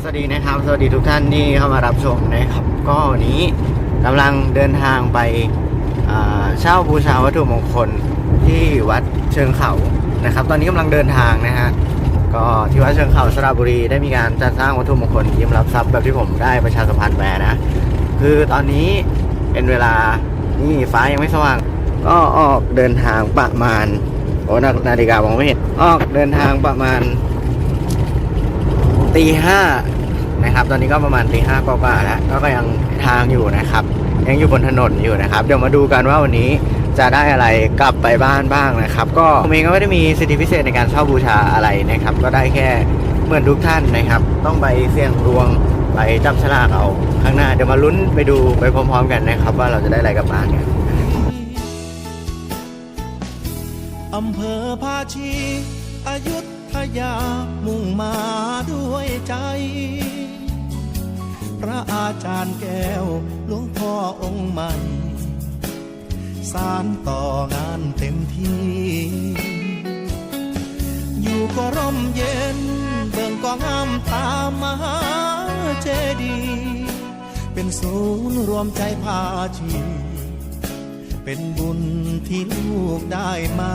สวัสดีนะครับ สวัสดีทุกท่านที่เข้ามารับชมนะครับ ก็วันนี้กำลังเดินทางไปเช่าบูชาวัตถุมงคลที่วัดเชิงเขานะครับ ตอนนี้กำลังเดินทางนะฮะก็ที่วัดเชิงเขาสระบุรีได้มีการจัดสร้างวัตถุมงคลยิ้มรับทรัพย์แบบที่ผมได้ประชาสัมพันธ์ไปนะ คือตอนนี้เป็นเวลานี่ฟ้ายังไม่สว่าง ก็ออกเดินทางประมาณโอ้นาฬิกามองไม่เห็นออกเดินทางประมาณ ตีห้านะครับ ตอนนี้ก็ประมาณตีห้ากว่าๆแล้วก็ยังทางอยู่นะครับ ยังอยู่บนถนนอยู่นะครับ เดี๋ยวมาดูกันว่าวันนี้จะได้อะไรกลับไปบ้านบ้างนะครับ ก็ผมเองก็ไม่ได้มีสิทธิพิเศษในการเช่าบูชาอะไรนะครับ ก็ได้แค่เหมือนทุกท่านนะครับ ต้องไปเสี่ยงดวงไปจับฉลากเอาข้างหน้าเดี๋ยวมาลุ้นไปดูไปพร้อมๆกันนะครับ ว่าเราจะได้อะไรกลับบ้านกันอำเภอภาชีอายุท ยามุ่งมาด้วยใจ พระอาจารย์แก้วหลวงพ่อองค์ใหม่ สารต่องานเต็มที่ อยู่ก็ร่มเย็นเบิ่งก็งามตามมหาเจดีย์เป็นศูนย์รวมใจภาชีเป็นบุญที่ลูกได้มา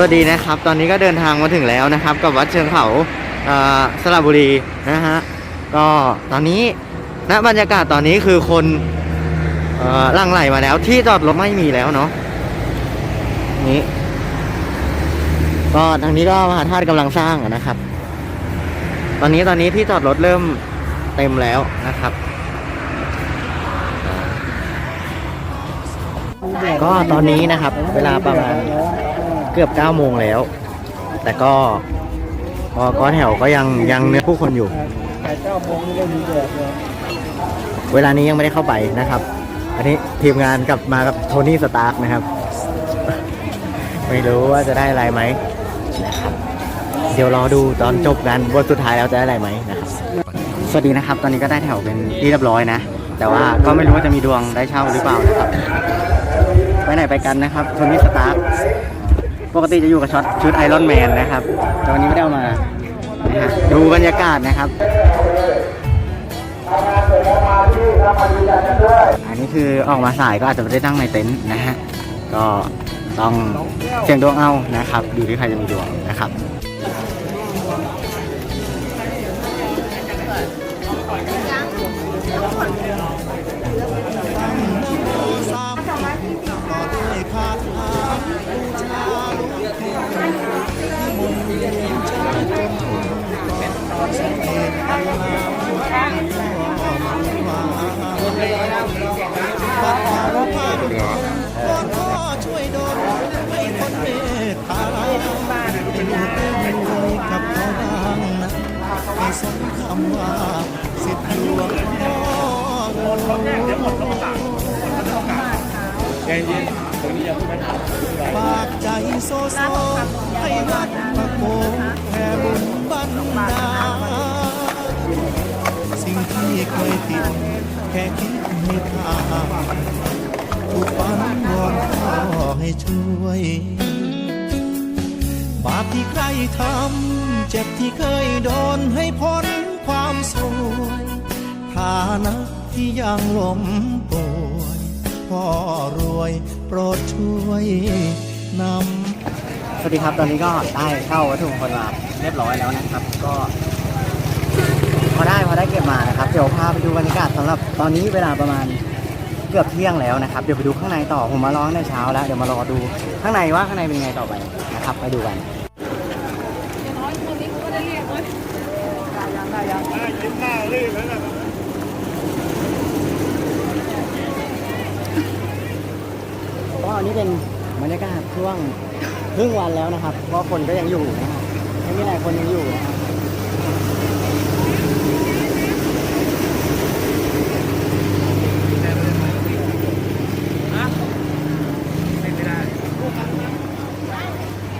วัสดีนะครับ ตอนนี้ก็เดินทางมาถึงแล้วนะครับ กับวัดเชิงเขาสระบุรีนะฮะก็ตอนนี้ณบรรยากาศตอนนี้คือคนอลังไหลมาแล้ว ที่จอดรถไม่มีแล้วเนาะนี่ก็ทางนี้ก็มหาธาตุกำลังสร้างนะครับ ตอนนี้ตอนนี้ที่จอดรถเริ่มเต็มแล้วนะครับก็ตอนนี้นะครับ เวลาประมาณ เกือบ9โมงแล้ว แต่ก็ก็ก็แถวก็ยังยังเนื้อผู้คนอยู่เวลานี้ยังไม่ได้เข้าไปนะครับ อันนี้ทีมงานกลับมากับโทนี่สตาร์กนะครับ ไม่รู้ว่าจะได้อะไรไหมนะครับเดี๋ยวรอดูตอนจบกันว่าสุดท้ายแล้วจะได้อะไรไหมนะครับ สวัสดีนะครับ ตอนนี้ก็ได้แถวเป็นที่เรียบร้อยนะ แต่ว่าก็ไม่รู้ว่าจะมีดวงได้เช่าหรือเปล่านะครับ ไปไหนไปกันนะครับโทนี่สตาร์ ปกติจะอยู่กับช็อตชุดไอรอนแมนนะครับแต่วันนี้ไม่ได้เอามานะฮะดูบรรยากาศนะครับ อันนี้คือออกมาสายก็อาจจะไม่ได้นั่งในเต็นท์นะฮะ ก็ต้องเสี่ยงดวงเอานะครับ ดูที่ใครจะมีดวงนะครับ วยฝากใจโซโซให้วัดพระโกแผ่บุญบันดาสิ่งที่เคยติดแค่คิดให้ทางทุกวันวอนพ่อให้ช่วย บาปที่ใครทำเจ็บที่เคยโดนให้พ้นความสวยฐานะที่ยังล้ม พ่อรวยโปรดช่วยนำสวัสดีครับตอนนี้ก็ได้เข้าวัตถุมงคลมาเรียบร้อยแล้วนะครับ ก็พอได้พอได้เก็บมานะครับเดี๋ยวพาไปดูบรรยากาศสำหรับตอนนี้เวลาประมาณเกือบเที่ยงแล้วนะครับเดี๋ยวไปดูข้างในต่อผมมาร้องในเช้าแล้วเดี๋ยวมารอดูข้างในว่าข้างในเป็นไงต่อไปนะครับ ไปดูกันก็อันนี้ เป็นบรรยากาศช่วงครึ่งวันแล้วนะครับ เพราะคนก็ยังอยู่นะครับยังมีหลายคนยังอยู่นะครับ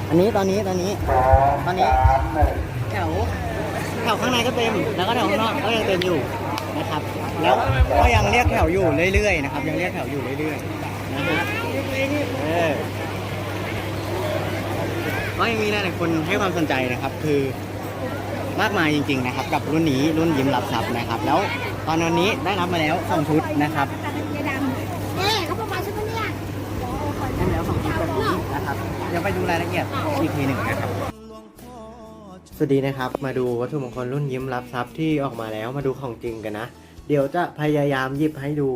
อันนี้ตอนนี้ตอนนี้ตอนนี้แถวแถวข้างในก็เต็มแล้วก็แถวข้างนอกก็ยังเต็มอยู่นะครับ แล้วก็ยังเรียกแถวอยู่เรื่อยๆนะครับยังเรียกแถวอยู่เรื่อยๆ ก็ยังมีหลายๆคนให้ความสนใจนะครับ คือมากมายจริง ๆ นะครับ กับรุ่นนี้รุ่นยิ้มรับทรัพย์นะครับ แล้วตอนวันนี้ได้รับมาแล้วสองชุดนะครับยายดำเอ๊เขาประมาณชุดปะเนี่ยได้แล้วสองชุดแบบนี้นะครับเดี๋ยวไปดูรายละเอียดอีกทีหนึ่งนะครับสวัสดีนะครับ มาดูวัตถุมงคลรุ่นยิ้มรับทรัพย์ที่ออกมาแล้วมาดูของจริงกันนะ เดี๋ยวจะพยายามหยิบให้ดู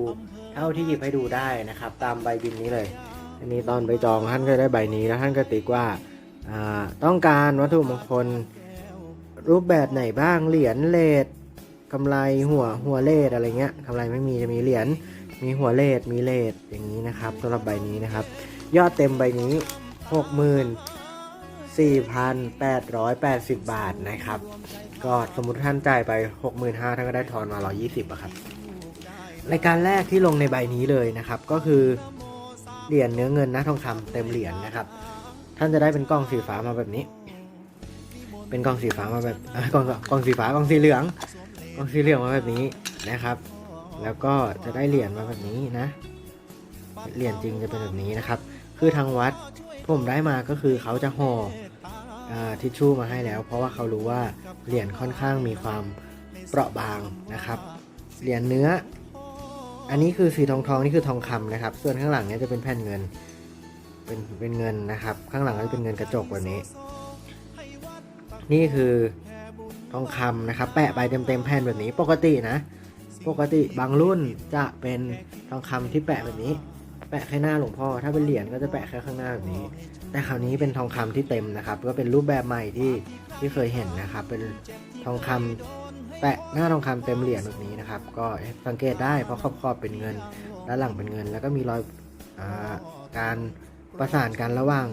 เท่าที่หยิบให้ดูได้นะครับ ตามใบบินนี้เลย อันนี้ตอนไปจองท่านก็ได้ใบนี้แล้วท่านก็ติ๊กว่าต้องการวัตถุมงคลรูปแบบไหนบ้างเหรียญเลดกำไรหัวหัวเลดอะไรเงี้ยกำไรไม่มีจะมีเหรียญมีหัวเลดมีเลดอย่างนี้นะครับสำหรับใบนี้นะครับ ยอดเต็มใบนี้หกหมื่นสี่พันแปดร้อยแปดสิบบาทนะครับ ก็สมมติท่านจ่ายไปหกหมื่นห้าท่านก็ได้ทอนมาร้อยี่สิบอะครับ รายการแรกที่ลงในใบนี้เลยนะครับ ก็คือเหรียญเนื้อเงินน้าทองคำเต็มเหรียญนะครับ ท่านจะได้เป็นกล้องสีฟ้ามาแบบนี้ เป็นกล้องสีฟ้ามาแบบกล้องกล้องสีฟ้ากล้องสีเหลืองกล้องสีเหลืองมาแบบนี้นะครับ แล้วก็จะได้เหรียญมาแบบนี้นะเหรียญจริงจะเป็นแบบนี้นะครับ คือทางวัดผมได้มาก็คือเขาจะห่อทิชชู่มาให้แล้ว เพราะว่าเขารู้ว่าเหรียญค่อนข้างมีความเปราะบางนะครับ เหรียญเนื้อ อันนี้คือสีทองทองนี่คือทองคำนะครับ ส่วนข้างหลังเนี่ยจะเป็นแผ่นเงิน เป็นเป็นเงินนะครับ ข้างหลังก็จะเป็นเงินกระจกแบบนี้ นี่คือทองคำนะครับ แปะไปเต็มๆแผ่นแบบนี้ ปกตินะ ปกติบางรุ่นจะเป็นทองคำที่แปะแบบนี้ แปะแค่หน้าหลวงพ่อ ถ้าเป็นเหรียญก็จะแปะแค่ข้างหน้าแบบนี้ แต่คราวนี้เป็นทองคำที่เต็มนะครับ ก็เป็นรูปแบบใหม่ที่ที่เคยเห็นนะครับ เป็นทองคำ แปะหน้าทองคำเต็มเหรียญแบบนี้นะครับ ก็สังเกตได้เพราะขอบขอบเป็นเงินด้านหลังเป็นเงิน แล้วก็มีรอยอการประสานกันระหว่าง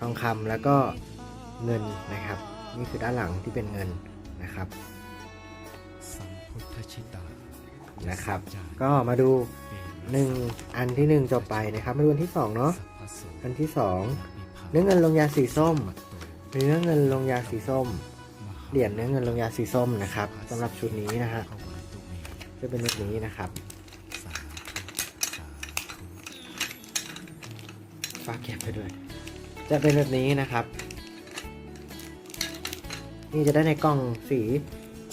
ทองคำแล้วก็เงินนะครับ นี่คือด้านหลังที่เป็นเงินนะครับนะครับ ก็มาดูหนึ่งอันที่หนึ่งจบไปนะครับมาดูอันที่สองเนาะอันที่สองเนื้อเงินลงยาสีส้ม เนื้อเงินลงยาสีส้ม เหรียญเนื้อเงินลงยาสีส้มนะครับสำหรับชุดนี้นะฮะจะเป็นแบบนี้นะครับฝากเก็บไปด้วย จะเป็นแบบนี้นะครับ นี่จะได้ในกล่องสี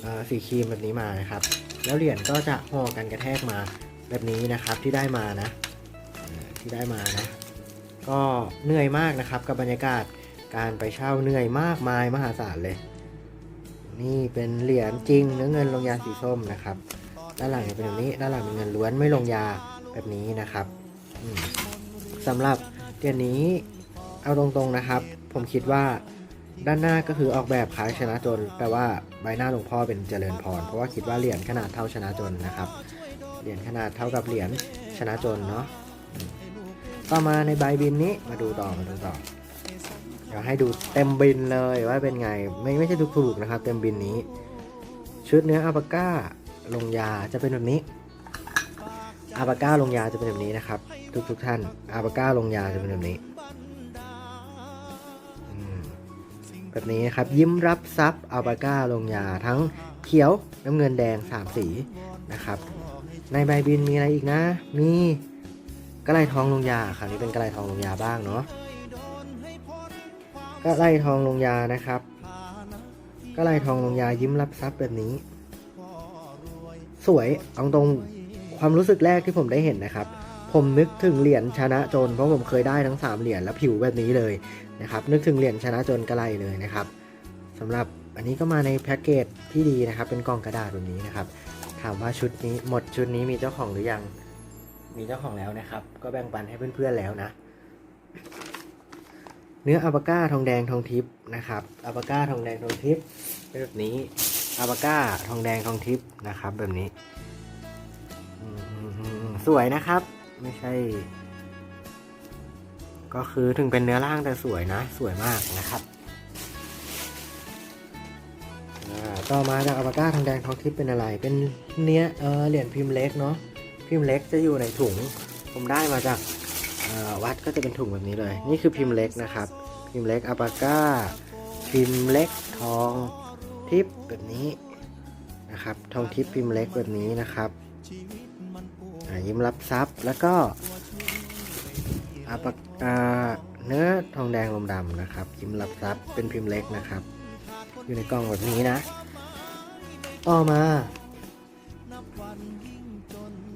เอ่อสีครีมแบบนี้มานะครับ แล้วเหรียญก็จะห่อกันกระแทกมาแบบนี้นะครับที่ได้มานะที่ได้มานะ ก็เหนื่อยมากนะครับกับบรรยากาศการไปเช่าเหนื่อยมากมายมหาศาลเลย นี่เป็นเหรียญจริงเนื้อเงินลงยาสีส้มนะครับ ด้านหลังเป็นแบบนี้ด้านหลังเป็นเงินล้วนไม่ลงยาแบบนี้นะครับอืมสำหรับเหรียญนี้เอาตรงๆนะครับ ผมคิดว่าด้านหน้าก็คือออกแบบคล้ายชนะจนแปลว่าใบหน้าหลวงพ่อเป็นเจริญพร เพราะว่าคิดว่าเหรียญขนาดเท่าชนะจนนะครับ เหรียญขนาดเท่ากับเหรียญชนะจนเนาะต่อมาในใบบินนี้มาดูต่อมาดูต่อ เดี๋ยวให้ดูเต็มบินเลยว่าเป็นไง ไม่ไม่ใช่ถูกๆนะครับ เต็มบินนี้ ชุดเนื้ออาปาก้าลงยาจะเป็นแบบนี้อาปาก้าลงยาจะเป็นแบบนี้นะครับ ทุกทุกท่านอาปาก้าลงยาจะเป็นแบบนี้แบบนี้นะครับ ยิ้มรับทรัพย์อาปาก้าลงยาทั้งเขียวน้ำเงินแดงสามสีนะครับ ในใบบินมีอะไรอีกนะ มีกระไรทองลงยาคราวนี้เป็นกระไรทองลงยาบ้างเนาะ ก็ไล่ทองลงยานะครับ ก็ไล่ทองลงยายิ้มรับทรัพย์แบบนี้ สวยเอาตรงความรู้สึกแรกที่ผมได้เห็นนะครับ ผมนึกถึงเหรียญชนะจน เพราะผมเคยได้ทั้ง 3 เหรียญแล้วผิวแบบนี้เลยนะครับ นึกถึงเหรียญชนะจนกระไลเลยนะครับสำหรับอันนี้ก็มาในแพ็กเกจที่ดีนะครับ เป็นกล่องกระดาษแบบนี้นะครับ ถามว่าชุดนี้หมดชุดนี้มีเจ้าของหรือยังมีเจ้าของแล้วนะครับ ก็แบ่งปันให้เพื่อนๆแล้วนะ นื้ออัลปาก้าทองแดงทองทิพย์นะครับอัลปาก้าทองแดงทองทิพย์เป็นแบบนี้อัลปาก้าทองแดงทองทิพย์นะครับ แบบนี้สวยนะครับ ไม่ใช่ ก็คือถึงเป็นเนื้อร่างแต่สวยนะ สวยมากนะครับต่อมาจากอัลปาก้าทองแดงทองทิพย์เป็นอะไร เป็นเนี้ยเออเหรียญพิมพ์เล็กเนาะพิมพ์เล็กจะอยู่ในถุง ผมได้มาจาก วัดก็จะเป็นถุงแบบนี้เลย นี่คือพิมพ์เล็กนะครับ พิมพ์เล็กอัลปาก้า พิมพ์เล็กทองทิพย์แบบนี้นะครับ ทองทิพย์พิมพ์เล็กแบบนี้นะครับยิ้มรับทรัพย์แล้วก็อัลปาอ่าเนื้อทองแดงลมดำนะครับ ยิ้มรับทรัพย์เป็นพิมพ์เล็กนะครับ อยู่ในกล่องแบบนี้นะต่อมา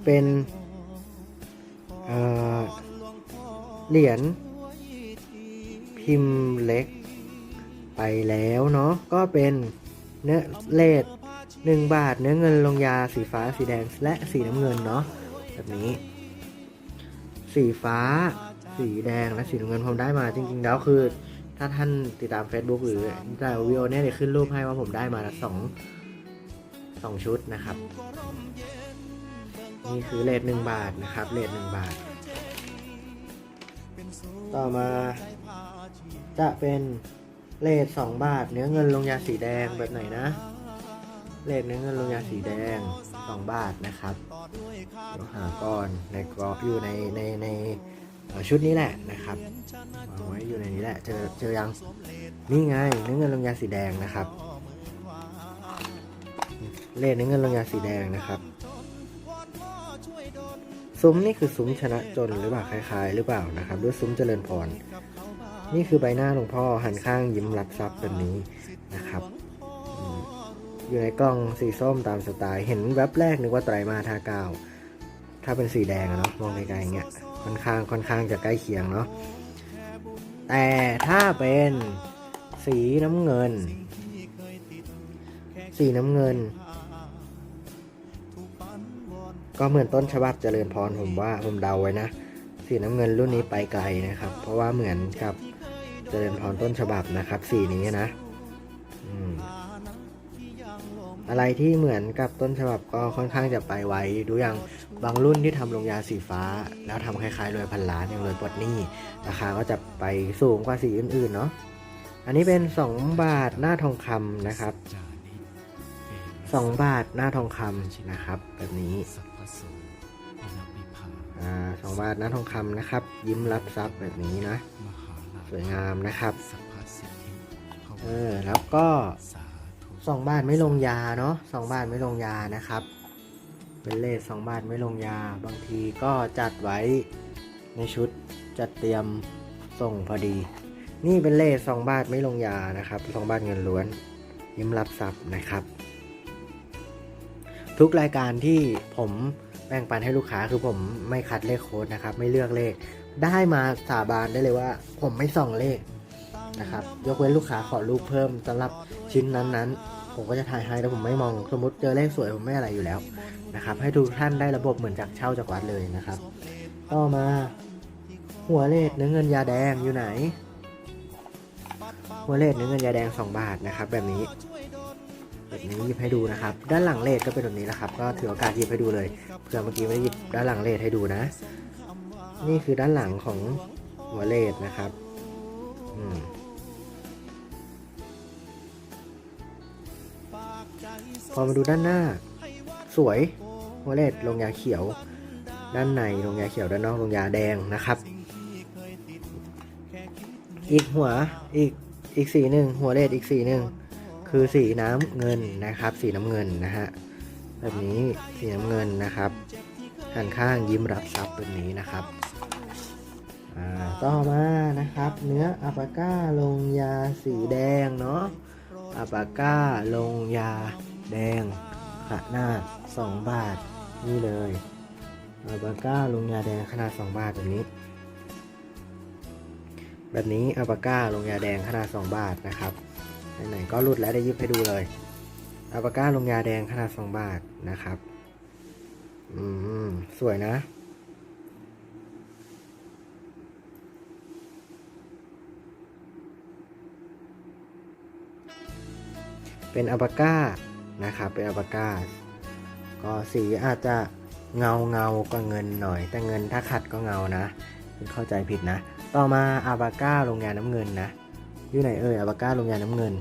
เป็นเอ่อ เหรียญพิมพ์เล็ก ไปแล้วเนาะก็เป็นเนื้อเลดหนึ่งบาทเนื้อเงินลงยาสีฟ้าสีแดงและสีน้ำเงินเนาะแบบนี้ สีฟ้า สีแดงและสีน้ำเงินผมได้มาจริงๆแล้วคือ ถ้าท่านติดตาม Facebook หรือแต่วิโอเนี่ยเดี๋ยวขึ้นรูปให้ว่าผมได้มาสองสองชุดนะครับ นี่คือเลทหนึ่งบาทนะครับเลทหนึ่งบาท ต่อมาจะเป็นเลทสองบาท เนื้อเงินลงยาสีแดงแบบไหนนะ เลทเนื้อเงินลงยาสีแดงสองบาทนะครับเดี๋ยวหาก่อนในกรอบอยู่ในในในชุดนี้แหละนะครับวางไว้อยู่ในนี้แหละ เจอเจอยังนี่ไงเนื้อเงินลงยาสีแดงนะครับ เลทเนื้อเงินลงยาสีแดงนะครับ ซุ้มนี่คือซุ้มชนะจนหรือเปล่าคล้ายๆ หรือเปล่านะครับด้วยซุ้มเจริญพร นี่คือใบหน้าหลวงพ่อหันข้างยิ้มรับทรัพย์แบบนี้นะครับ อยู่ในกล้องสีส้มตามสไตล์ เห็นแวบแรกนึกว่าไตรมาทากาวถ้าเป็นสีแดงเนาะมองไกลๆอย่างเงี้ยค่อนข้างค่อนข้างจะใกล้เคียงเนาะแต่ถ้าเป็นสีน้ำเงิน สีน้ำเงิน ก็เหมือนต้นฉบับเจริญพรผมว่าผมเดาไว้นะ สีน้ำเงินรุ่นนี้ไปไกลนะครับ เพราะว่าเหมือนกับเจริญพรต้นฉบับนะครับ สีนี้นะอะไรที่เหมือนกับต้นฉบับก็ค่อนข้างจะไปไวดูอย่างบางรุ่นที่ทำลงยาสีฟ้า แล้วทำคล้ายๆรวยพันล้านอย่างรวยปลดหนี้ราคาก็จะไปสูงกว่าสีอื่นๆเนาะอันนี้เป็น 2 บาทหน้าทองคำนะครับ 2 บาทหน้าทองคำนะครับ แบบนี้อ่าสองบาทหน้าทองคำนะครับ ยิ้มรับทรัพย์แบบนี้นะ สวยงามนะครับเออแล้วก็สองบาทไม่ลงยาเนาะสองบาทไม่ลงยานะครับ เป็นเลทสองบาทไม่ลงยา บางทีก็จัดไว้ในชุดจัดเตรียมส่งพอดี นี่เป็นเลทสองบาทไม่ลงยานะครับสองบาทเงินล้วน ยิ้มรับทรัพย์นะครับ ทุกรายการที่ผมแบ่งปันให้ลูกค้าคือผมไม่คัดเลขโค้ดนะครับ ไม่เลือกเลข ได้มาสาบานได้เลยว่า ผมไม่ส่องเลขนะครับ ยกเว้นลูกค้าขอรูปเพิ่มสำหรับชิ้นนั้นๆ ผมก็จะถ่ายให้แล้วผมไม่มองสมมติเจอเลขสวยผมไม่อะไรอยู่แล้วนะครับ ให้ทุกท่านได้ระบบเหมือนจากเช่าจากวัดเลยนะครับ ต่อมาหัวเลขเนื้อเงินยาแดงอยู่ไหน หัวเลขเนื้อเงินยาแดง 2 บาทนะครับ แบบนี้ นี้หยิบให้ดูนะครับ ด้านหลังเลทก็เป็นแบบนี้นะครับ ก็ถือโอกาสหยิบให้ดูเลยเผื่อเมื่อกี้ไม่ได้หยิบด้านหลังเลทให้ดูนะ นี่คือด้านหลังของหัวเลทนะครับอืมพอมาดูด้านหน้า สวยหัวเลทลงยาเขียว ด้านในลงยาเขียวด้านนอกลงยาแดงนะครับ อีกหัวอีกอีกสีหนึ่งหัวเลทอีกสีหนึ่ง คือสีน้ำเงินนะครับ สีน้ำเงินนะฮะแบบนี้สีน้ำเงินนะครับหันข้างยิ้มรับทรัพย์แบบนี้นะครับต่อมานะครับ เนื้ออัปาก้าลงยาสีแดงเนาะอัปาก้าลงยาแดงขนาด 2 บาทนี่เลยอัปาก้าลงยาแดงขนาด 2 บาทแบบนี้ แบบนี้อัปาก้าลงยาแดงขนาด 2 บาทนะครับ ไหนๆก็หลุดแล้วได้ยิบให้ดูเลยอัลปาก้าลงยาแดงขนาด2บาทนะครับ อืม สวยนะ เป็นอัลปาก้านะครับ เป็นอัลปาก้า ก็สีอาจจะเงาเงากว่าเงินหน่อย แต่เงินถ้าขัดก็เงานะ เข้าใจผิดนะ ต่อมาอัลปาก้าลงยาน้ำเงินนะ อยู่ไหนเอ่ยอัปาก้าลงยาน้ำเงิน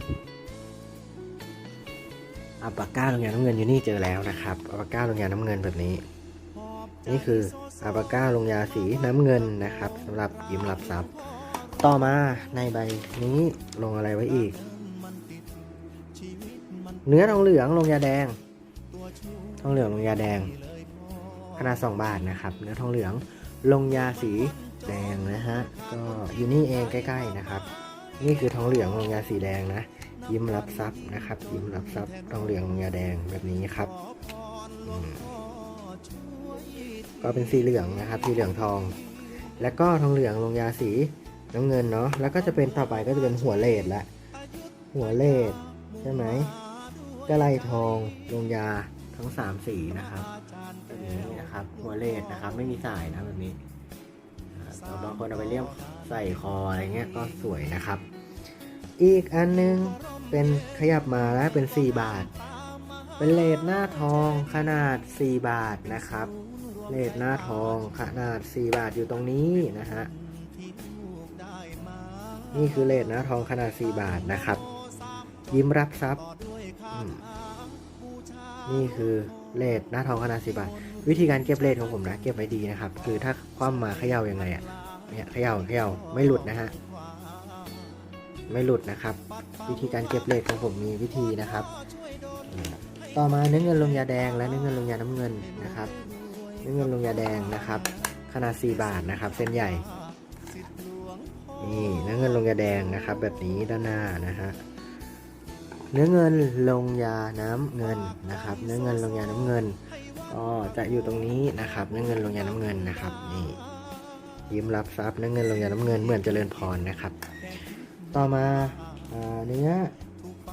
อัปาก้าลงยาน้ำเงินอยู่นี่เจอแล้วนะครับอัปาก้าลงยาน้ำเงินแบบนี้ นี่คืออัปาก้าลงยาสีน้ำเงินนะครับสำหรับยิ้มรับทรัพย์ ต่อมาในใบนี้ลงอะไรไว้อีก เนื้อทองเหลืองลงยาแดงทองเหลืองลงยาแดงขนาด2บาทนะครับ เนื้อทองเหลืองลงยาสีแดงนะฮะก็อยู่นี่เองใกล้ ๆนะครับ นี่คือทองเหลืองลงยาสีแดงนะ ยิ้มรับทรัพย์นะครับ ยิ้มรับทรัพย์ทองเหลืองลงยาแดงแบบนี้ครับ ก็เป็นสีเหลืองนะครับ สีเหลืองทอง แล้วก็ทองเหลืองลงยาสีน้ำเงินเนาะ แล้วก็จะเป็นต่อไปก็จะเป็นหัวเลดละ หัวเลดใช่ไหมกระไลทองลงยาทั้งสามสีนะครับแบบนี้นะครับหัวเลดนะครับ ไม่มีสายนะแบบนี้บางคนเอาไปเลี่ยมใส่คออะไรเงี้ยก็สวยนะครับ อีกอันนึงเป็นขยับมาแล้วเป็น 4 บาท เป็นเลดหน้าทองขนาด 4 บาทนะครับ เลดหน้าทองขนาด 4 บาทอยู่ตรงนี้นะฮะ นี่คือเลดหน้าทองขนาด 4 บาทนะครับ ยิ้มรับทรัพย์ นี่คือเลดหน้าทองขนาด 4 บาท วิธีการเก็บเลดของผมนะ เก็บไว้ดีนะครับ คือถ้าคว่ำมาเขย่ายังไงอะ่ะเนี่ยเขย่าเขย่าไม่หลุดนะฮะ ไม่หลุดนะครับ วิธีการเก็บเลทของผมมีวิธีนะครับ ต่อมาเนื้อเงินลงยาแดงและเนื้อเงินลงยาน้ำเงินนะครับ เนื้อเงินลงยาแดงนะครับ ขนาด 4 บาทนะครับ เส้นใหญ่นี่เนื้อเงินลงยาแดงนะครับ แบบนี้ด้านหน้านะฮะเนื้อเงินลงยาน้ำเงินนะครับ เนื้อเงินลงยาน้ำเงินก็จะอยู่ตรงนี้นะครับ เนื้อเงินลงยาน้ำเงินนะครับนี่ยิ้มรับทรัพย์เนื้อเงินลงยาน้ำเงินเหมือนเจริญพรนะครับ ต่อมาเนื้อ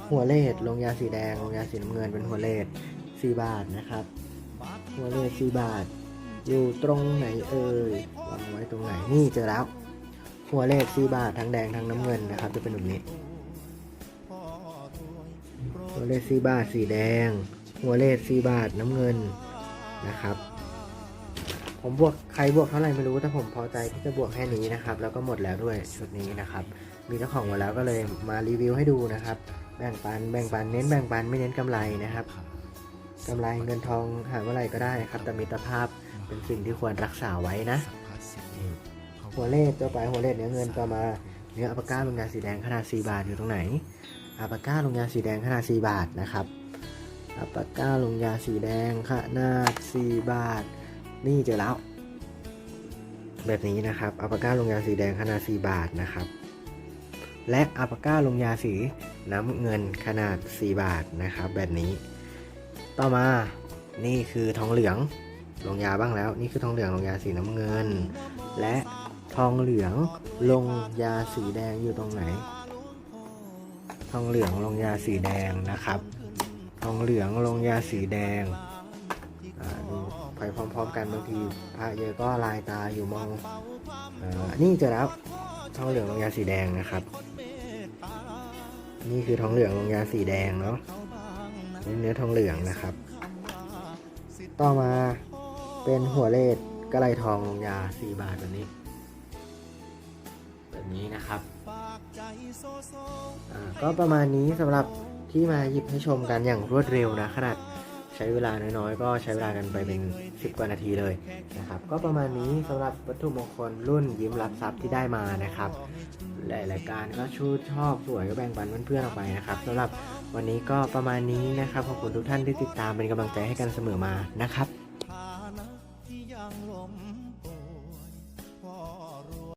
หัวเลดลงยาสีแดงลงยาสีน้ำเงินเป็นหัวเลด4บาทนะครับ หัวเลด4บาท อยู่ตรงไหนเอ่ยวางไว้ตรงไหนนี่เจอแล้ว หัวเลด4บาททั้งแดงทั้งน้ำเงินนะครับ จะเป็นแบบนี้ หัวเลด4บาทสีแดง หัวเลด4บาทน้ำเงินนะครับผมบวกใครบวกเท่าไหร่ไม่รู้แต่ผมพอใจที่จะบวกแค่นี้นะครับ แล้วก็หมดแล้วด้วยชุดนี้นะครับ มีเจ้าของหมดแล้วก็เลยมารีวิวให้ดูนะครับ แบ่งปันแบ่งปันเน้นแบ่งปันไม่เน้นกำไรนะครับกำไรเงินทองหาเมื่อไหร่ก็ได้ครับแต่มิตรภาพเป็นสิ่งที่ควรรักษาไว้นะ หัวเลขตัวไปหัวเลขเนื้อเงินต่อมาเนื้ออัปก้าลงยาสีแดงขนาด 4 บาทอยู่ตรงไหนอัปก้าลงยาสีแดงขนาด 4 บาทนะครับอัปก้าลงยาสีแดงขนาด 4 บาท นี่เจอแล้ว แบบนี้นะครับอัปก้าลงยาสีแดงขนาด 4 บาทนะครับ และอัปก้าลงยาสีน้ำเงินขนาด 4 บาทนะครับแบบนี้ ต่อมานี่คือทองเหลืองลงยาบ้างแล้ว นี่คือทองเหลืองลงยาสีน้ำเงิน และทองเหลืองลงยาสีแดงอยู่ตรงไหน ทองเหลืองลงยาสีแดงนะครับ ทองเหลืองลงยาสีแดงดูไปพร้อมๆกันบางทีพระเยอะก็ลายตาอยู่มองอนี่เจอแล้วทองเหลืองลงยาสีแดงนะครับ นี่คือทองเหลืองลงยาสีแดงเนาะเป็นเนื้อทองเหลืองนะครับ ต่อมาเป็นหัวเลดกระไรทองลงยาสีบาทแบบนี้ แบบนี้นะครับก็ประมาณนี้สำหรับที่มาหยิบให้ชมกันอย่างรวดเร็วนะขนาด ใช้เวลาน้อยๆ ก็ใช้เวลากันไปเป็น 10 กว่านาทีเลยนะครับ ก็ประมาณนี้สำหรับวัตถุมงคลรุ่นยิ้มรับทรัพย์ที่ได้มานะครับ หลายๆการก็ชูชอบสวยก็แบ่งปันเพื่อนๆออกไปนะครับสำหรับวันนี้ก็ประมาณนี้นะครับขอบคุณทุกท่านที่ติดตามเป็นกำลังใจให้กันเสมอมานะครับ